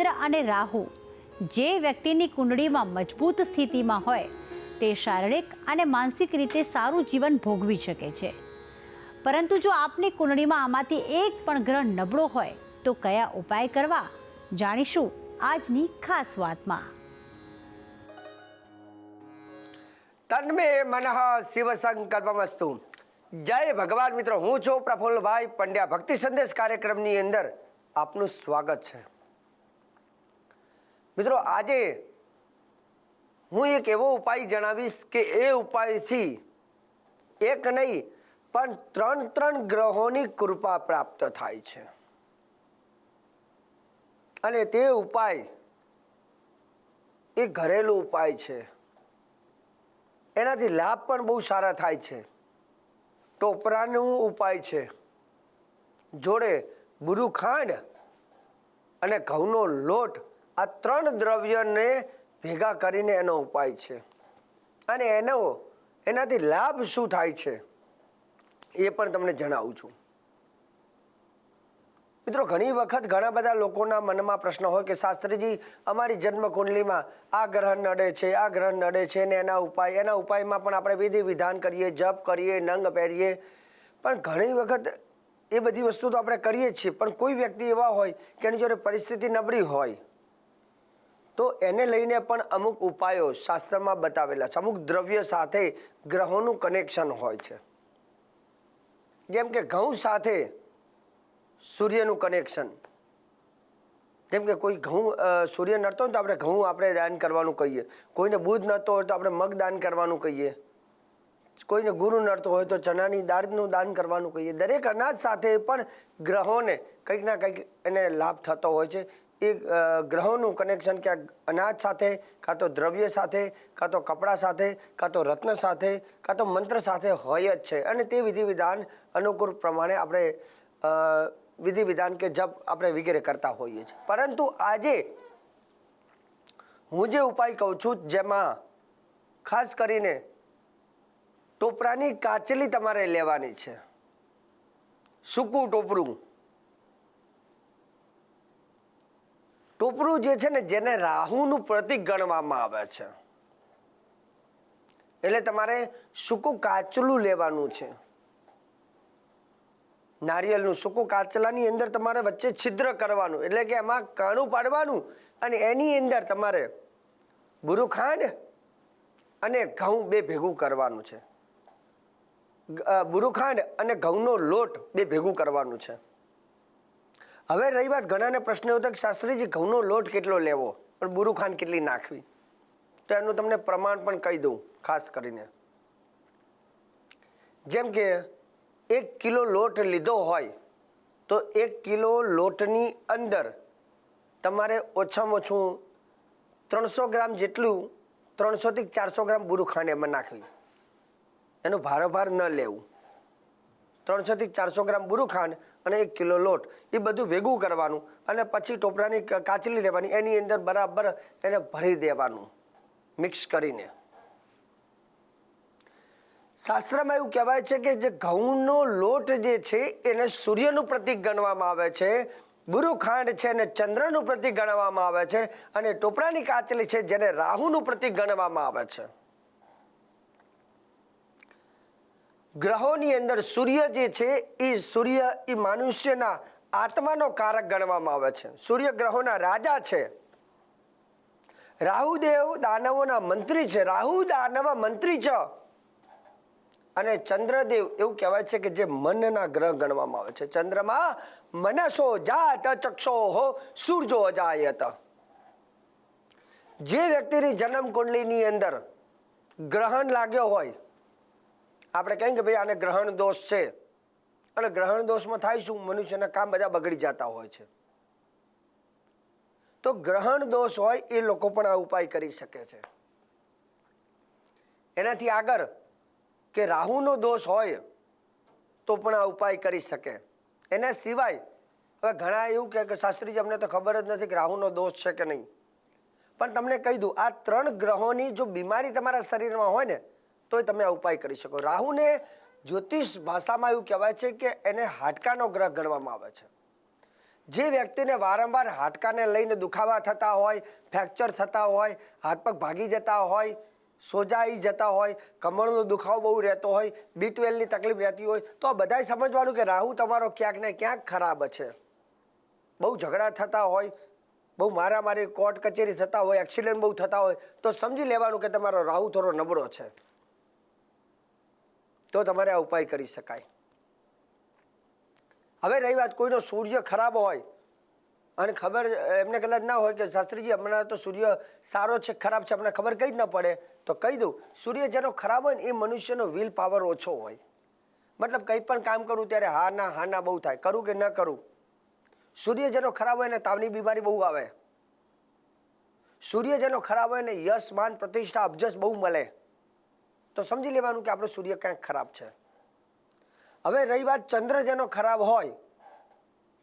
ચંદ્ર અને રાહુ જે વ્યક્તિની કુંડળીમાં મજબૂત સ્થિતિમાં હોય, તે શારીરિક અને માનસિક રીતે સારું જીવન ભોગવી શકે છે. પરંતુ જો આપની કુંડળીમાં આમાંથી એક પણ ગ્રહ નબળો હોય, તો કયા ઉપાય કરવા? જાણીશું આજની ખાસ વાતમાં. તન્મે મનઃ શિવ સંકલ્પમસ્તુ. જય ભગવાન મિત્રો, હું છું પ્રફુલ્લભાઈ પંડ્યા. ભક્તિ સંદેશ કાર્યક્રમની અંદર આપનું સ્વાગત છે. મિત્રો, આજે હું એક એવો ઉપાય જણાવીશ કે એ ઉપાયથી એક નહીં, પણ ત્રણ ત્રણ ગ્રહોની કૃપા પ્રાપ્ત થાય છે. અને તે ઉપાય એ ઘરેલું ઉપાય છે. એનાથી લાભ પણ બહુ સારા થાય છે. ટોપરાનું ઉપાય છે. જોડે બુરું ખાંડ અને ઘઉંનો લોટ આ ત્રણ દ્રવ્યને ભેગા કરીને એનો ઉપાય છે. અને એનો, એનાથી લાભ શું થાય છે? એ પણ તમને જણાવું છું. મિત્રો, ઘણી વખત ઘણા બધા લોકોના મનમાં પ્રશ્ન હોય કે, શાસ્ત્રીજી, અમારી જન્મ કુંડલીમાં આ ગ્રહ નડે છે, આ ગ્રહ નડે છે ને એના ઉપાય, એના ઉપાયમાં પણ આપણે વિધિ વિધાન કરીએ, જપ કરીએ, નંગ પહેરીએ. પણ ઘણી વખત એ બધી વસ્તુ તો આપણે કરીએ છીએ. પણ કોઈ વ્યક્તિ એવા હોય કે એની જોડે પરિસ્થિતિ નબળી હોય તો એને લઈને પણ અમુક ઉપાયો શાસ્ત્રમાં બતાવેલા છે. અમુક દ્રવ્ય સાથે ગ્રહોનું કનેક્શન હોય છે. જેમ કે ઘઉં સાથે સૂર્યનું કનેક્શન જેમ કે કોઈ ઘઉં સૂર્ય નડતો હોય તો આપણે ઘઉં આપણે દાન કરવાનું કહીએ. કોઈને બુધ નડતો હોય તો આપણે મગ દાન કરવાનું કહીએ. કોઈને ગુરુ નડતો હોય તો ચણાની દાળનું દાન કરવાનું કહીએ. દરેક અનાજ સાથે પણ ગ્રહોને કંઈક ના કંઈક એને લાભ થતો હોય છે. એ ગ્રહોનું કનેક્શન ક્યાંક અનાજ સાથે, કાં તો દ્રવ્ય સાથે, કાં તો કપડાં સાથે, કાં તો રત્ન સાથે, કાં તો મંત્ર સાથે હોય જ છે. અને તે વિધિ વિધાન અનુકૂળ પ્રમાણે આપણે વિધિ વિધાન કે જપ આપણે વગેરે કરતા હોઈએ છીએ. પરંતુ આજે હું જે ઉપાય કહું છું, જેમાં ખાસ કરીને ટોપરાની કાચલી તમારે લેવાની છે. સૂકું ટોપરું. ટોપરું જે છે ને, જેને રાહુનું પ્રતિક ગણવામાં આવે છે. એટલે તમારે સૂકું કાચલું લેવાનું છે. નારિયેળનું સૂકું કાચલાની અંદર તમારે વચ્ચે છિદ્ર કરવાનું, એટલે કે એમાં કાણું પાડવાનું, અને એની અંદર તમારે બુરુખાંડ અને ઘઉં બે ભેગું કરવાનું છે. બુરુખાંડ ખાંડ અને ઘઉંનો લોટ બે ભેગું કરવાનું છે. હવે રહી વાત ઘણાને પ્રશ્ન એવો કે શાસ્ત્રીજી ઘઉંનો લોટ કેટલો લેવો? પણ બુરુખાન કેટલી નાખવી? તો એનું તમને પ્રમાણ પણ કહી દઉં, ખાસ કરીને. જેમ કે, એક કિલો લોટ લીધો હોય, તો એક કિલો લોટની અંદર તમારે ઓછામાં ઓછું ત્રણસો ગ્રામ જેટલું, ત્રણસોથી ચારસો ગ્રામ બુરુખાને એમાં નાખવી. એનું ભારોભાર ન લેવું. ત્રણસોથી ચારસો ગ્રામ બુરું ખાંડ અને એક કિલો લોટ, એ બધું ભેગું કરવાનું અને પછી ટોપરાની કાચલી લેવાની, એની અંદર બરાબર એને ભરી દેવાનું, મિક્સ કરીને. શાસ્ત્રમાં એવું કહેવાય છે કે જે ઘઉંનો લોટ જે છે, એને સૂર્યનું પ્રતીક ગણવામાં આવે છે બુરુ ખાંડ છે એને ચંદ્રનું પ્રતીક ગણવામાં આવે છે અને ટોપરાની કાચલી છે, જેને રાહુનું પ્રતીક ગણવામાં આવે છે. ગ્રહોની અંદર સૂર્ય જે છે, એ સૂર્ય, એ મનુષ્યના આત્માનો કારક ગણવામાં આવે છે. સૂર્ય ગ્રહોના રાજા છે. રાહુદેવ દાનવોના મંત્રી છે. રાહુ દાનવ મંત્રી છે. અને ચંદ્રદેવ એવું કહેવાય છે કે જે મનના ગ્રહ ગણવામાં આવે છે. ચંદ્રમાં, મનસો જાત ચક્ષો હો, સૂરજો અજાયત. જે વ્યક્તિની જન્મ કુંડલીની અંદર ગ્રહણ લાગ્યો હોય આપણે કહીએ કે ભાઈ આને ગ્રહણ દોષ છે. અને ગ્રહણ દોષમાં થાય શું? મનુષ્યના કામ બધા બગડી જતા હોય છે. તો ગ્રહણ દોષ હોય એ લોકો પણ આ ઉપાય કરી શકે છે. એનાથી આગળ કે રાહુનો દોષ હોય તો પણ આ ઉપાય કરી શકે. એના સિવાય હવે ઘણા એવું કે શાસ્ત્રીજી, અમને તો ખબર જ નથી કે રાહુનો દોષ છે કે નહીં. પણ તમને કહી દઉં, આ ત્રણ ગ્રહોની જો બીમારી તમારા શરીરમાં હોય ને તોય તમે આ ઉપાય કરી શકો. રાહુને જ્યોતિષ ભાષામાં એવું કહેવાય છે કે એને હાડકાનો ગ્રહ ગણવામાં આવે છે. જે વ્યક્તિને વારંવાર હાડકાને લઈને દુખાવા થતા હોય, ફ્રેક્ચર થતા હોય, હાથ પગ ભાગી જતા હોય, સોજાઈ જતા હોય કમરનો દુખાવો બહુ રહેતો હોય બી ટ્વેલ્વની તકલીફ રહેતી હોય, તો આ બધાય સમજવાનું કે રાહુ તમારો ક્યાંક ને ક્યાંક ખરાબ છે. બહુ ઝઘડા થતા હોય, બહુ મારામારી, કોર્ટ કચેરી થતા હોય, એક્સિડન્ટ બહુ થતા હોય, તો સમજી લેવાનું કે તમારો રાહુ થોડો નબળો છે. તો તમારે આ ઉપાય કરી શકાય. હવે રહી વાત, કોઈનો સૂર્ય ખરાબ હોય અને ખબર, એમને કદાચ ના હોય કે શાસ્ત્રીજી, હમણાં તો સૂર્ય સારો છે, ખરાબ છે અમને ખબર કઈ જ ન પડે. તો કહી દઉં, સૂર્ય જેનો ખરાબ હોય ને, એ મનુષ્યનો વિલ પાવર ઓછો હોય. મતલબ કંઈ પણ કામ કરું ત્યારે હા, ના હા, ના બહુ થાય. કરું કે ન કરું? સૂર્ય જેનો ખરાબ હોય ને, તાવની બીમારી બહુ આવે. સૂર્ય જેનો ખરાબ હોય ને, યશ, માન, પ્રતિષ્ઠા, અબજસ બહુ મળે. તો સમજી લેવાનું કે આપણો સૂર્ય ક્યાંક ખરાબ છે. હવે રહી વાત ચંદ્ર જેનો ખરાબ હોય,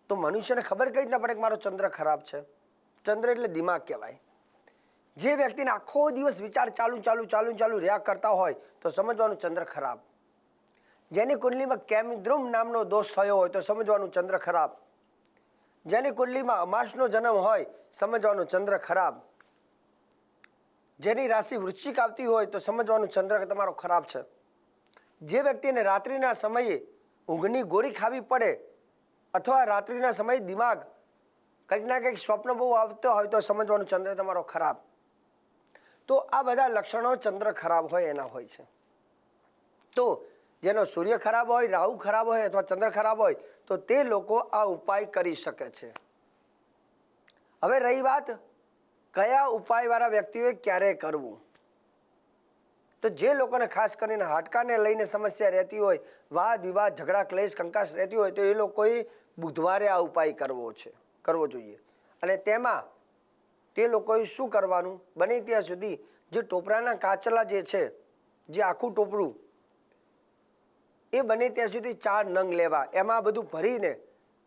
તો મનુષ્યને ખબર કઈ ના પડે કે મારો ચંદ્ર ખરાબ છે? ચંદ્ર એટલે દિમાગ કહેવાય. જે વ્યક્તિને આખો દિવસ વિચાર ચાલુ ચાલુ ચાલુ ચાલુ રહ્યા કરતા હોય, તો સમજવાનું ચંદ્ર ખરાબ. જેની કુંડલીમાં કેમિદ્રુમ નામનો દોષ થયો હોય, તો સમજવાનું ચંદ્ર ખરાબ. જેની કુંડલીમાં અમાસનો જન્મ હોય, સમજવાનું ચંદ્ર ખરાબ. જેની રાશિ વૃશ્ચિક આવતી હોય તો સમજવાનું ચંદ્ર તમારો ખરાબ છે. જે વ્યક્તિને રાત્રિના સમયે ઊંઘની ગોળી ખાવી પડે અથવા રાત્રિના સમયે દિમાગ કંઈક ના કંઈક સ્વપ્ન બહુ આવતો હોય તો સમજવાનું ચંદ્ર તમારો ખરાબ. તો આ બધા લક્ષણો ચંદ્ર ખરાબ હોય એના હોય છે. તો જેનો સૂર્ય ખરાબ હોય, રાહુ ખરાબ હોય અથવા ચંદ્ર ખરાબ હોય તો તે લોકો આ ઉપાય કરી શકે છે. હવે રહી વાત કયા ઉપાયવાળા વ્યક્તિઓએ ક્યારે કરવું? તો જે લોકોને ખાસ કરીને હાડકાને લઈને સમસ્યા રહેતી હોય, વાદ વિવાદ, ઝઘડા, ક્લેશ કંકાશ રહેતી હોય, તો એ લોકોએ બુધવારે આ ઉપાય કરવો છે, કરવો જોઈએ. અને તેમાં તે લોકોએ શું કરવાનું? બને ત્યાં સુધી જે ટોપરાના કાચલા જે છે, જે આખું ટોપરું, એ બને ત્યાં સુધી ચાર નંગ લેવા. એમાં બધું ભરીને,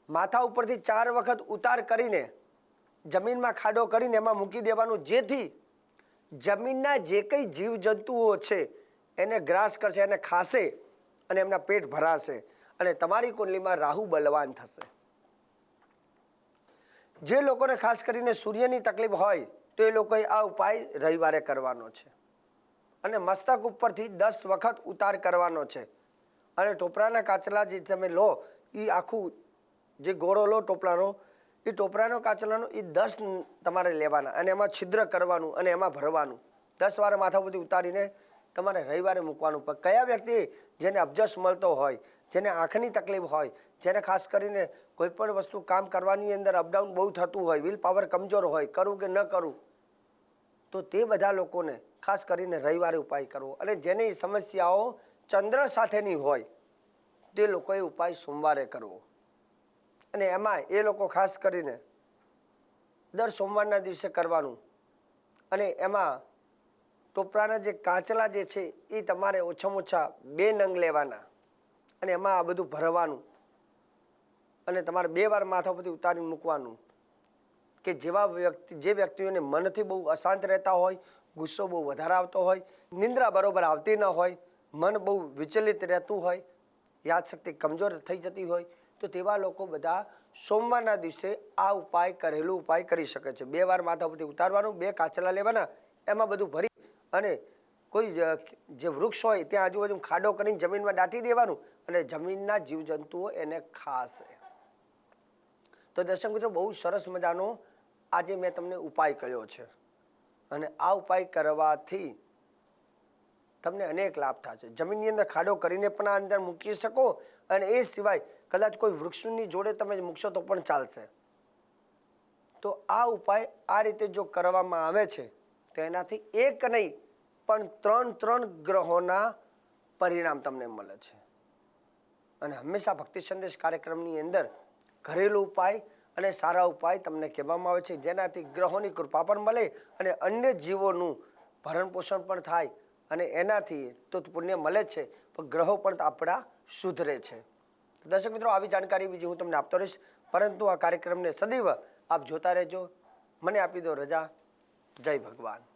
માથા ઉપરથી ચાર વખત ઉતાર કરીને જમીનમાં ખાડો કરીને એમાં મૂકી દેવાનું જેથી જમીનના જે કંઈ જીવજંતુઓ છે એને ગ્રાસ કરશે, એને ખાશે અને એમના પેટ ભરાશે અને તમારી કુંડલીમાં રાહુ બલવાન થશે. જે લોકોને ખાસ કરીને સૂર્યની તકલીફ હોય તો એ લોકોએ આ ઉપાય રવિવારે કરવાનો છે. અને મસ્તક ઉપરથી દસ વખત ઉતાર કરવાનો છે. અને ટોપરાના કાચલા જે તમે લો એ આખું જે ગોળો લો ટોપરાનો એ ટોપરાનો કાચલાનો એ દસ તમારે લેવાના અને એમાં છિદ્ર કરવાનું અને એમાં ભરવાનું. દસ વાર માથા પરથી ઉતારીને તમારે રવિવારે મૂકવાનું. પણ કયા વ્યક્તિ જેને અબજસ મળતો હોય, જેને આંખની તકલીફ હોય, જેને ખાસ કરીને કોઈ પણ વસ્તુ કામ કરવાની અંદર અપડાઉન બહુ થતું હોય વિલ પાવર કમજોર હોય, કરું કે ન કરું, તો તે બધા લોકોને ખાસ કરીને રવિવારે ઉપાય કરવો. અને જેની સમસ્યાઓ ચંદ્ર સાથેની હોય, તે લોકોએ ઉપાય સોમવારે કરવો. અને એમાં એ લોકો ખાસ કરીને દર સોમવારના દિવસે કરવાનું. અને એમાં ટોપરાના જે કાચલા જે છે એ તમારે ઓછામાં ઓછા બે નંગ લેવાના. અને એમાં આ બધું ભરવાનું. અને તમારે બે વાર માથા પરથી ઉતારી મૂકવાનું. કે જેવા વ્યક્તિ, જે વ્યક્તિઓને મનથી બહુ અશાંત રહેતા હોય, ગુસ્સો બહુ વધારે આવતો હોય, નિંદ્રા બરોબર આવતી ન હોય, મન બહુ વિચલિત રહેતું હોય, યાદશક્તિ કમજોર થઈ જતી હોય તો તેવા લોકો બધા સોમવારના દિવસે આ ઉપાય કરેલું ઉપાય કરી શકે છે. બે વાર માથા પરથી ઉતારવાનું, બે કાચલા લેવાના, એમાં બધું ભરી અને કોઈ જે વૃક્ષ હોય ત્યાં આજુબાજુ ખાડો કરીને જમીનમાં દાટી દેવાનું અને જમીનના જીવજંતુઓ એને ખાશે. તો દર્શક મિત્રો, બહુ સરસ મજાનો આજે મેં તમને ઉપાય કર્યો છે. અને આ ઉપાય કરવાથી તમને અનેક લાભ થશે. જમીનની અંદર ખાડો કરીને પણ આ અંદર મૂકી શકો અને એ સિવાય કદાચ કોઈ વૃક્ષની જોડે તમે મૂકશો તો પણ ચાલશે. તો આ ઉપાય આ રીતે જો કરવામાં આવે છે, તો એનાથી એક નહીં, પણ ત્રણ ત્રણ ગ્રહોના પરિણામ તમને મળે છે. અને હંમેશા ભક્તિ સંદેશ કાર્યક્રમની અંદર ઘરેલું ઉપાય અને સારા ઉપાય તમને કહેવામાં આવે છે, જેનાથી ગ્રહોની કૃપા પણ મળે અને અન્ય જીવોનું ભરણ પોષણ પણ થાય અને એનાથી તો પુણ્ય મળે છે, પણ ગ્રહો પણ આપણા સુધરે છે. તો દર્શક મિત્રો, આવી જાણકારી બીજી હું તમને આપતો રહીશ. પરંતુ આ કાર્યક્રમને સદૈવ આપ જોતા રહેજો. મને આપી દો રજા. જય ભગવાન.